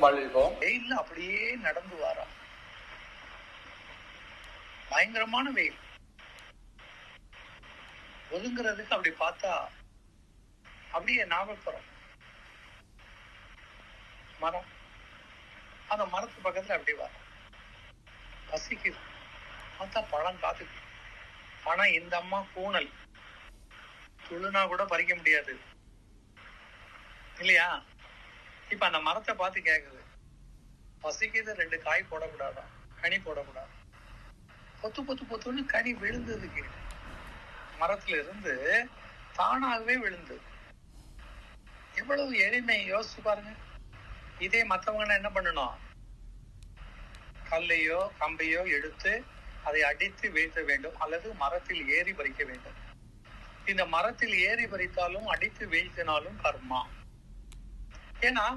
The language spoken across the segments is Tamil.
வாழ்வோம் வெயில்ல அப்படியே நடந்து வாராம் பயங்கரமான வெயில். ஒதுங்குறதுக்கு அப்படி பார்த்தா அப்படியே நாகப்புறம் மரம். அந்த மரத்து பக்கத்துல அப்படி வர பசிக்குது. பார்த்தா பழம் காத்துக்கு. ஆனா இந்த அம்மா கூணல் துளுனா கூட பறிக்க முடியாது. இல்லையா? இப்ப அந்த மரத்தை பார்த்து கேக்குது. பசிக்குது ரெண்டு காய் போடக்கூடாதா கனி போடக்கூடாது பொத்து பொத்து பொத்துன்னு கனி விழுந்ததுக்கு மரத்துல இருந்து தானாகவே விழுந்து எவ்வளவு எளிமை யோசிச்சு பாருங்க. இதே மத்தவங்க என்ன பண்ணணும்? கல்லையோ கம்பையோ எடுத்து அதை அடித்து வீழ்த்த வேண்டும். அல்லது மரத்தில் ஏறி பறிக்க வேண்டும். இந்த மரத்தில் ஏறி பறித்தாலும் அடித்து வீழ்த்தினாலும் கர்மா. ஏன்னா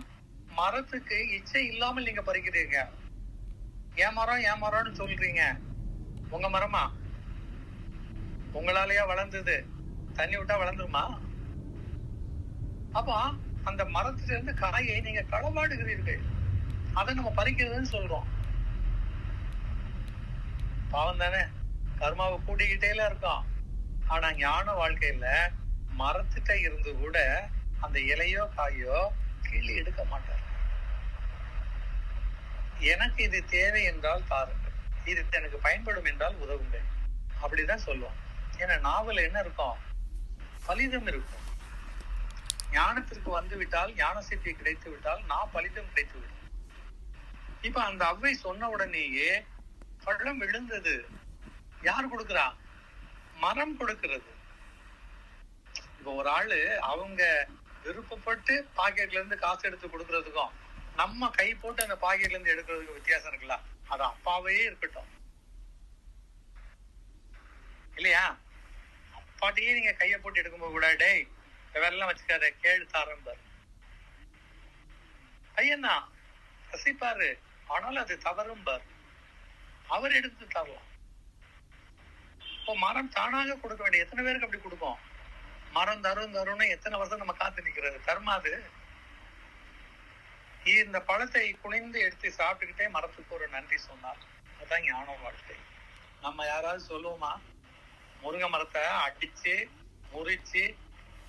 மரத்துக்கு இச்சை இல்லாமல் நீங்க பறிக்கிறீங்க. ஏன் மரம் ஏன் மரம்னு சொல்றீங்க. உங்க மரமா? உங்களாலேயா வளர்ந்தது? தண்ணி விட்டா வளர்ந்துருமா? அப்போ அந்த மரத்துல இருந்து காயை நீங்க களவாடுகிறீர்கள் அதை நம்ம பறிக்கிறதுன்னு சொல்றோம். பாவம் தானே. கர்மாவை கூட்டிக்கிட்டேல இருக்கோம். ஆனா ஞான வாழ்க்கையில மரத்துட்ட இருந்து கூட அந்த இலையோ காயோ கிள்ளி எடுக்க மாட்டார். எனக்கு இது தேவை என்றால் தாருங்கள். இது எனக்கு பயன்படும் என்றால் உதவுங்கள். அப்படிதான் சொல்லுவோம் ஏன்னா நாவல் என்ன இருக்கும்? பலிதம் இருக்கும். ஞானத்திற்கு வந்து விட்டால் ஞான சித்தி கிடைத்து விட்டால் நான் பலிதம் கிடைத்து விடும் இப்ப அந்த அவ்வை சொன்ன உடனேயே பழம் விழுந்தது. யார் கொடுக்கிறா? மரம் கொடுக்கிறது. இப்ப ஒரு ஆளு அவங்க போட்டு பாக்கெட்ல இருந்து காசு எடுத்து கொடுக்கறதுக்கும் நம்ம கை போட்டு அந்த பாக்கெட்ல இருந்து எடுக்கிறதுக்கு வித்தியாசம் இருக்குல்ல? அது அப்பாவே இருக்கட்டும். இல்லையா? அப்பாட்டையே நீங்க கைய போட்டு எடுக்கும்போது கூட டேய் வெள்ளம் வச்சுக்காத கேடு தாரம்பார் ஐயன்னா ரசிப்பாரு. ஆனாலும் அது தவறும்பார் அவர் எடுத்து தரலாம். இப்போ மரம் தானாக கொடுக்க வேண்டிய எத்தனை பேருக்கு அப்படி கொடுக்கும் மரம் தரும் தரும்னு எத்தனை வருஷம் நம்ம காத்து நிக்கிறது? கர்மா அது. இந்த பழத்தை குனிந்து எடுத்து சாப்பிட்டுக்கிட்டே மரத்துக்கு ஒரு நன்றி சொன்னார். அதான் ஞானம் வாழ்க்கை. நம்ம யாராவது சொல்லுவோமா? முருங்கை மரத்தை அடிச்சு முறிச்சு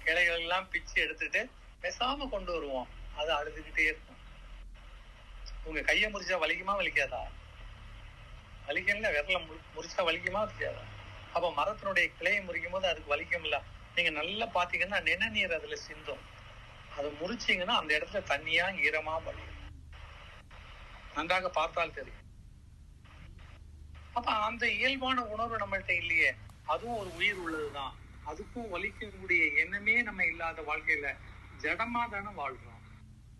கிளைகள் எல்லாம் பிச்சு எடுத்துட்டு பேசாம கொண்டு வருவோம். அது அழுதுகிட்டே இருக்கும். உங்க கையை முறிச்சா வலிக்குமா வலிக்காதா? வலிக்கல விரல முறிச்சா வலிக்குமா வலிக்காதா? அப்ப மரத்தினுடைய கிளையை முறிக்கும் போது அதுக்கு வலிக்கும்ல. நீங்க நல்லா பாத்தீங்கன்னா நிணநீர் அதுல சிந்தும். அதை முறிச்சீங்கன்னா அந்த இடத்துல தண்ணியா ஈரமா வழியும். நன்றாக பார்த்தால் தெரியும். அப்ப அந்த இயல்பான உணர்வு நம்மள்கிட்ட இல்லையே. அதுவும் ஒரு உயிர் உள்ளதுதான். அதுக்கும் வலிக்கக்கூடிய எண்ணமே நம்ம இல்லாத வாழ்க்கையில ஜடமா தானே வாழ்றோம்.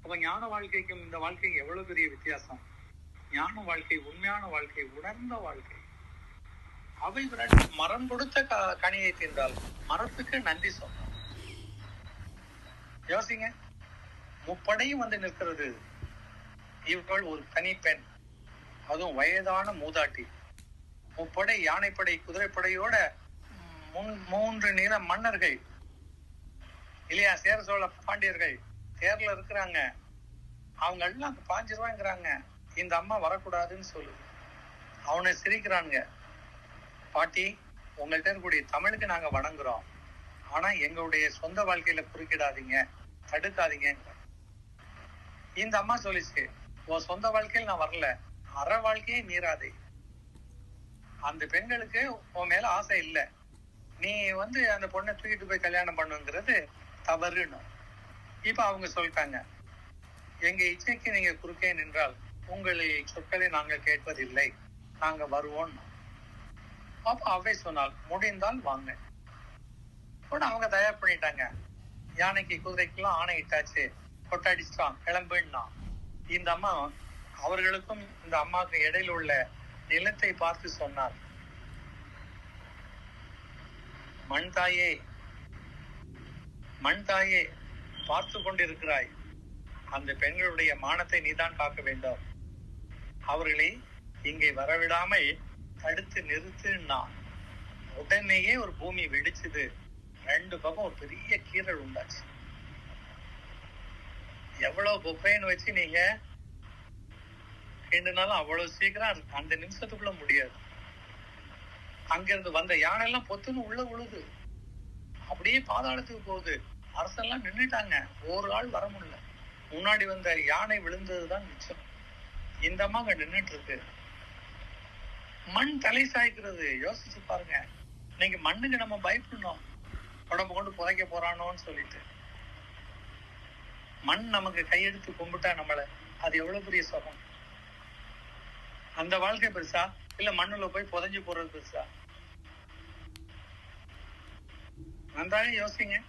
அப்ப ஞான வாழ்க்கைக்கும் இந்த வாழ்க்கை எவ்வளவு பெரிய வித்தியாசம்? ஞான வாழ்க்கை உண்மையான வாழ்க்கை உணர்ந்த வாழ்க்கை. அவை விரட்டி மரம் கொடுத்த க- கனியை தின்றால் மரத்துக்கு நன்றி சொன்னோம் யோசிங்க முப்படையும் வந்து நிற்கிறது. இவர்கள் ஒரு தனி பெண் அதுவும் வயதான மூதாட்டி. முப்படை யானைப்படை குதிரைப்படையோட முன் மூன்று நிற மன்னர்கள். இல்லையா சேர சோழ பாண்டியர்கள். தேர்ல இருக்கிறாங்க. அவங்க எல்லாம் பாஞ்சு ரூபாய்ங்கிறாங்க இந்த அம்மா வரக்கூடாதுன்னு சொல்லுது. அவனை சிரிக்கிறானுங்க. பாட்டி உங்கள்ட்ட இருக்கக்கூடிய தமிழுக்கு நாங்க வணங்குறோம். ஆனா எங்களுடைய சொந்த வாழ்க்கையில குறுக்கிடாதீங்க தடுக்காதீங்க. இந்த அம்மா சொல்லிச்சு உன் சொந்த வாழ்க்கையில் நான் வரல அற வாழ்க்கையே மீறாதே. அந்த பெண்களுக்கு உன் மேல ஆசை இல்லை. நீ வந்து அந்த பொண்ணை தூக்கிட்டு போய் கல்யாணம் பண்ணுங்கிறது தவறுன்னு. இப்ப அவங்க சொல்லிட்டாங்க எங்க இச்சைக்கு நீங்க குறுக்கே நின்றால் உங்களை சொற்களை நாங்கள் கேட்பதில்லை நாங்க வருவோம் அப்ப அவை சொன்னால் முடிந்தால் வாங்க. உடனே அவங்க தயார் பண்ணிட்டாங்க. யானைக்கு குதிரைக்கெல்லாம் ஆணை இட்டாச்சு. கொட்டடிச்சிட்டான். கிளம்புன்னா இந்த அம்மா அவர்களுக்கும் இந்த அம்மாவுக்கு இடையில உள்ள நிலத்தை பார்த்து சொன்னார். மண் தாயே மண் தாயே பார்த்து கொண்டிருக்கிறாய். அந்த பெண்களுடைய மானத்தை நீதான் காக்க வேண்டும். அவர்களை இங்கே வரவிடாமல் தடுத்து நிறுத்துன்னா உடனேயே ஒரு பூமி வெடிச்சுது. ரெண்டு பக்கம் ஒரு பெரிய கீறல் உண்டாச்சு. எவ்வளவு குப்பைன்னு வச்சு நீங்க கிண்டுனாலும் அவ்வளவு சீக்கிரம் அந்த நிமிஷத்துக்குள்ள முடியாது. அங்கிருந்து வந்த யானை எல்லாம் பொத்துன்னு உள்ள விழுது அப்படியே பாதாளத்துக்கு போகுது. அரசெல்லாம் நின்னுட்டாங்க. ஒரு ஆள் வர முடியல. முன்னாடி வந்த யானை விழுந்ததுதான் மிச்சம். இந்த அம்மா அங்க நின்னுட்டு இருக்கு. மண் தலை சாய்க்கிறது. யோசிச்சு பாருங்க. இன்னைக்கு மண்ணுக்கு நம்ம பயப்படணும். உடம்பு கொண்டு புதைக்க போறானோன்னு சொல்லிட்டு. மண் நமக்கு கையெடுத்து கும்பிட்டா நம்மள அது எவ்வளவு பெரிய சுகம்? அந்த வாழ்க்கை பெருசா? இல்ல மண்ணுல போய் புதைஞ்சு போறது பெருசா? நன்றாக யோசிங்க.